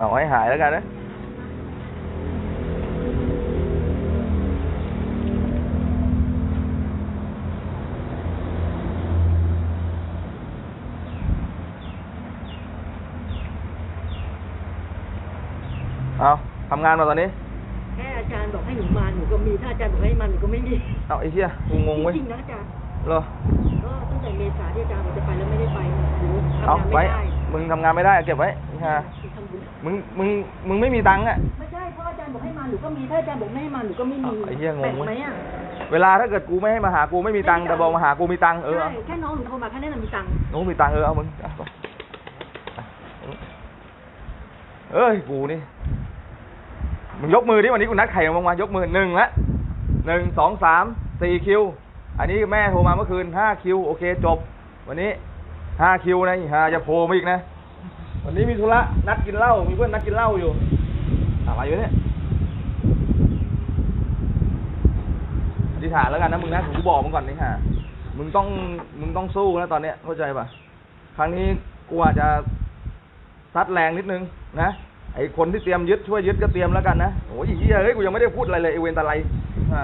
เอาให้หายแล้วกันนะเอาทำงานมาตอนนี้ แค่อาจารย์บอกให้หนูมาหนูก็มี ถ้าอาจารย์บอกให้มาหนูก็ไม่มีเอาไอ้เหี้ยกูงงเว้ยจริงๆนะอาจารย์เหรอก็ตั้งแต่เมษาที่อาจารย์บอกจะไปแล้วไม่ได้ไปหนูทำเอางานไว้ ไม่ได้มึงทำงานไม่ได้เก็บไว้นี่ฮะทำบุญ มึง มึง มึงไม่มีตังค์อะไม่ใช่เพราะอาจารย์บอกให้มาหนูก็มี ถ้าอาจารย์บอกไม่ให้มาหนูก็ไม่มีไอ้เหี้ยงงแบ่งเว้ย ไหมอะ เวลาถ้าเกิดกูไม่ให้มาหากูไม่มีตังค์แต่บอกมาหากูมีตังค์เออใช่ เอาแค่น้องหนูโทรมาแค่นั้นนะมีตังค์หนูมีตังค์เออเอามึงเอาไปเอ้ยกูนี่ มึงยกมือดิวันนี้กูนัดใครมางวะยกมือหนึ่งละหนึ่งสองสามสี่คิว อันนี้แม่โทรมาเมื่อคืนห้าคิวโอเคจบ วันนี้ห้าคิวนะอีหาจะโผล่มาอีกนะ วันนี้มีธุระนัดกินเหล้ามีเพื่อนนัดกินเหล้าอยู่อะไรอยู่เนี่ยอธิษฐานแล้วกันนะมึงนะกูบอกมึงก่อนนี่ฮะมึงต้องมึงต้องสู้นะตอนเนี้ยเข้าใจปะครั้งนี้กูอาจจะซัดแรงนิดนึงนะไอคนที่เตรียมยึดช่วยยึดก็เตรียมแล้วกันนะโอ้ยเฮียเฮ้ยกูยังไม่ได้พูดอะไรเลยไอเวนตะไลอ่า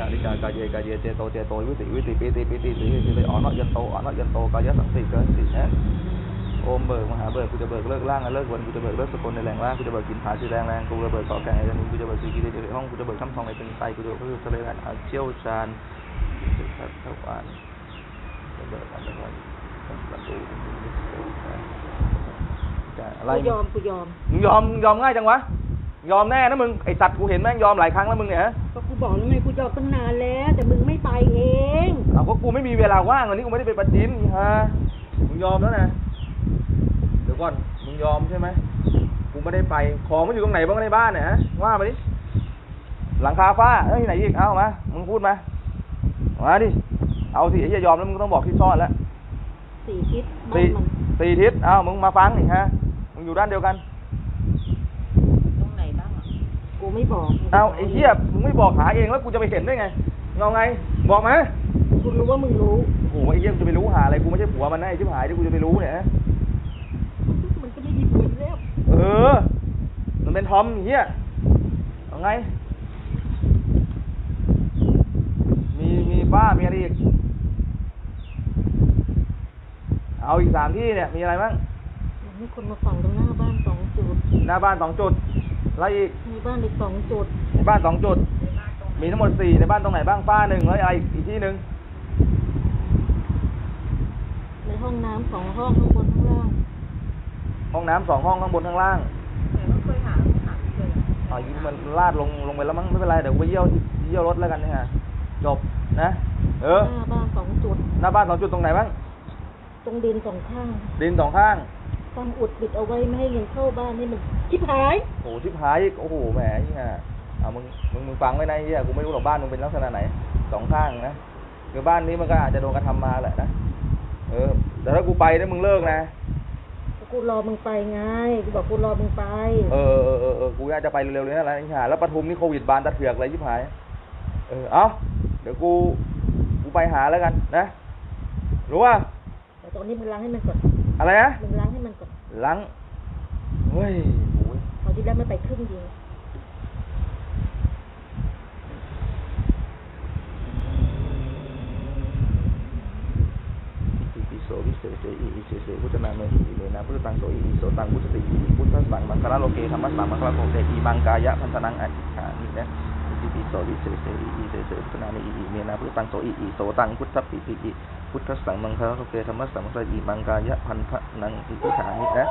กายกายกายเจโตเจโตวิติวิติปิติปิติสิวิติอ่อนอยันโตอ่อนอยันโตกายสังสิเกินสินะโอมเบิกมหาเบิกกูจะเบิกเลิกล่างเลิกวันกูจะเบิกเลิกสกุลในแรงล่างกูจะเบิกกินผาสีแรงแรงกูจะเบิกต่อแก่ไอ้นี้กูจะเบิกสีกิเลสห้องกูจะเบิกข้ามทองในเป็นไตกูจะเบิกทะเลแเชี่ยวชาญเท่ากันจะเบิกอันนี้ประตูอะไรกูยอมกูยอมมึงยอมยอมง่ายจังวะ ยอมแน่นะมึงไอสัตว์กูเห็นแม่งยอมหลายครั้งแล้วมึงเนี่ยฮะก็กูบอกแล้วไงกูยอมตั้งนานแล้ว แต่มึงไม่ไปเอง เอาก็กูไม่มีเวลาว่างวันนี้กูไม่ได้ไปประจิมฮะมึงยอมแล้วนะเดี๋ยวก่อนมึงยอมใช่ไหมกูไม่ได้ไปของมันอยู่ตรงไหนบ้างในบ้านเนี่ยฮะว่ามาดิหลังคาฟ้าเอ้ยไหนอีกเอามามึงพูดมามาดิเอาสิไอ้เหี้ยยอมแล้วมึงต้องบอกที่ซ่อนแล้วสี่ทิศบ้าสี่นมันสี่ทิศเอามึงมาฟังนี่ฮะมึงอยู่ด้านเดียวกัน ตรงไหนบ้างอะกูไม่ บอกเอาไอ้เหี้ยมึงไม่บอกหาเองแล้วกูจะไปเห็นได้ไงเงาไง บอกมากูรู้ว่ามึงรู้โอ้โหไอ้เหี้ยกูจะไปรู้หาอะไรกูไม่ใช่ผัวมันนะไอ้ชิบหายที่กูจะไปรู้เนี่ยมันก็ไม่มีผลแล้วเออ มันเป็นทอมเฮียเอาไง มีมีบ้ามีอะไรอีกเอาอีกสามที่เนี่ยมีอะไรบ้างมีคนมาฝังตรงหน้าบ้านสองจุด หน้าบ้านสองจุด แล้วอีกในบ้านอีกสองจุด ในบ้านสองจุด มีทั้งหมดสี่ในบ้านตรงไหนบ้างฝ้าหนึ่งแล้วอะไรอีกอีกที่หนึ่งในห้องน้ำสองห้องข้างบนข้างล่างห้องน้ำสองห้องข้างบนข้างล่างแต่ว่าเคยหาหาเคยอ๋ออยางนี้มันลาดลงลงไปแล้วมั้งไม่เป็นไรเดี๋ยวกูไปเยี่ยวที่เยี่ยวรถแล้วกันเนี่ยฮะจบนะ เออหน้าบ้านสองจุด หน้าบ้านสองจุดตรงไหนบ้างตรงดินสองข้าง ดินสองข้างต้องอุดปิดเอาไว้ไม่ให้เงินเข้าบ้านนี่มัน ชิบหาย โอ้ชิบหายอีกโอ้โหแหมนี่ฮะเอามึงมึงมึงฟังไว้นะไอ้เฮียกูไม่รู้หรอกบ้านมึงเป็นลักษณะไหนสองข้างนะคือบ้านนี้มันก็อาจจะโดนกระทำมาแหละนะเออ แต่ถ้ากูไปเนี่ยมึงเลิกนะ กูรอมึงไปไง กูบอกกูรอมึงไป เออเออเออเออกูอยากจะไปเร็วๆเลยนะไรนี่ฮะแล้วปทุมนี่โควิดบานตะเถือกเลยชิบหาย เออ เอาเดี๋ยวกู กูไปหาแล้วกันนะ รู้ว่าแต่ตอนนี้มึงล้างให้มันก่อน อะไรนะ มึงล้างให้มันก่อนล้างเฮ้ยโอ้ย เอาที่แรกไม่ไปครึ่งเดียวอิติโสวิเศษเอิอิเสเสพุทธนาเมหิอิเมนะพุทธตังโสอิอิโสตังพุทธติอิพุทธสังมังคลาโลเกธรรมสังมังคลาโลเกอิมังกายะพันธนังอิขานินะ อิติโสวิเศษเสอิอิเสเสพนาเมหิอิเมนะพุทธตังโสอิอิโสตังพุทธปิติอิพุทธสังมังคลาโลเกธรรมสังมังคลาอิมังกายะพันธนังอธิฐานินะ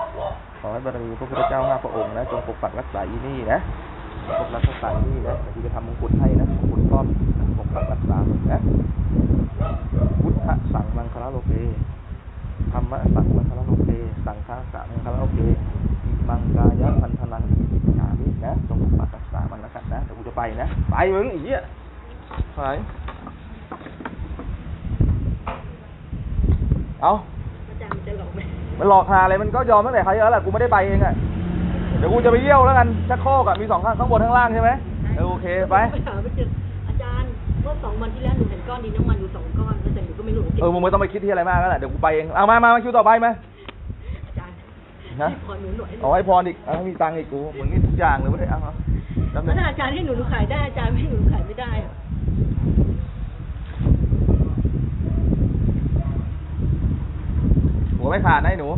ขอให้บารมีพระพุทธเจ้าห้าพระองค์นะจงปกปักรักษาอีนี่นะปกปักรักษาอีนี่นะเดี๋ยวกูจะทำมงกุฎให้นะมงกุฎครอบปกปักรักษามึงนะพุทธสังมังคลาโลเกธรรมะสังมังคลาโลเกสังฆาสัง ไปนะไปมึงไอ้เหี้ยไปเอาอาจารย์มันจะหลอกไหมมันหลอกหาอะไรมันก็ยอมตั้งแต่ใครแล้วแหละกูไม่ได้ไปเองอะเดี๋ยวกูจะไปเยี่ยวแล้วกันชักโครกอะมีสองข้างข้างบนข้างล่างใช่ไหมเออโอเคไปไปหาไปเจออาจารย์เมื่อสองวันที่แล้วหนูเห็นก้อนดินน้ำมันอยู่สองก้อนแล้วแต่หนูก็ไม่รู้หนูเก็บเออมึงไม่ต้องไปคิดที่อะไรมากแล้วแหละเดี๋ยวกูไปเองเอามามามาคิวต่อไปมาอาจารย์ฮะให้พอหนูหน่อย เอาให้พรอีกเอาให้มีตังค์อีกกูมึงนี่ทุกอย่างเลยไม่ได้เอาเอาจำ แล้วได้ถ้าอาจารย์ให้หนูหนูขายได้อาจารย์ไม่ให้หนูขายไม่ได้อะหัวไม่ขาดนะไอ้หนู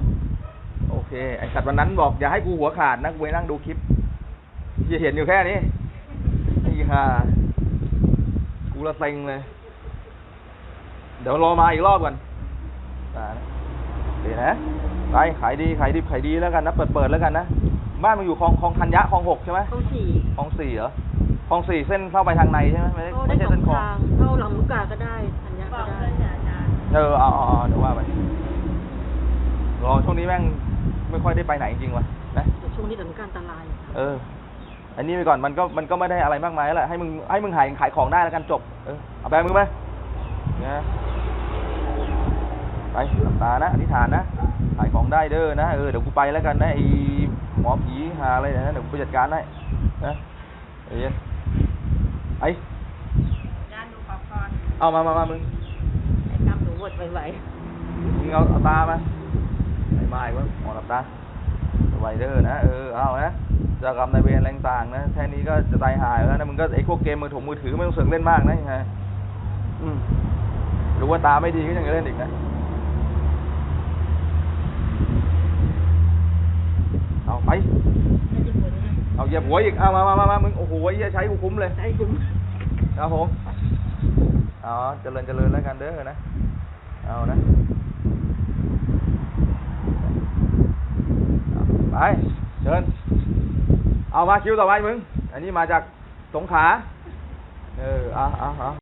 โอเค ไอสัตว์วันนั้นบอกอย่าให้กูหัวขาดนะกูไปนั่งดูคลิปจะเห็นอยู่แค่นี้ไอ้ห่ากูละเซ็งเลย เดี๋ยวรอมาอีกรอบก่อนอ่านะโอเคนะ ไปขายดีขายดีขายดีแล้วกันนะ เปิดเปิดแล้วกันนะ บ้านมึงอยู่คลองคลองธัญญะคลองหกใช่ไหมเข้าสี่คลองสี่เหรอคลองสี่เส้นเข้าไปทางในใช่ไหมไม่ได้เข้าได้ไม่ใช่สอเส้งนคลองทางเข้าลำลูกกาก็ได้ธัญญาบก็อกได้เพื่อนอาจารย์เออเอาเอาเอาเดี๋ยวว่าไปรอช่วงนี้แม่งไม่ค่อยได้ไปไหนจริงๆว่ะนะแต่ช่วงนี้สถานการณ์อันตราย เออ อันนี้ไปก่อนมันก็มันก็ไม่ได้อะไรมากมายแล้วแหละให้มึงให้มึงหายขายของได้แล้วกันจบ เออเอาไปมึงไปนะไปหลับตานะอธิษฐานนะขายของได้เด้อนะเออเดี๋ยวกูไปแล้วกันนะไอ หมอผีหาอะไรเนยนะเดี๋ยวกูไปจัดการให้นะไอ้เหี้ยไออาจารย์ดูขอพรเอามามามามึงให้กำหนูหมดไวมึงเอาเอาตามาไอ้ไม้ก็หมอหลับตาไวเดอร์นะเออเอานะเจะกรรมนายเวรแรงต่างนะแค่นี้ก็จะตายหายแล้วนะมึงก็ไอ้พวกเกมมือถงมือถือไม่ต้องเสือกเล่นมากนะยังไงอืมรู้ว่าตาไม่ดีก็ยังจะเล่นอีกนะ เอาไป ๆไม่ได้ผลนะ เอาเหยียบหัวอีกเอามามามามามึงโอ้โหไอ้เหี้ยใช้กูคุ้มเลย ใช่คุณครับผมเอาเจริญเจริญแล้วกันเด้อนะ เอานะเอาไปเชิญ เอามาคิวต่อไปมึง อันนี้มาจากสงขลา เออเอาเอาเอา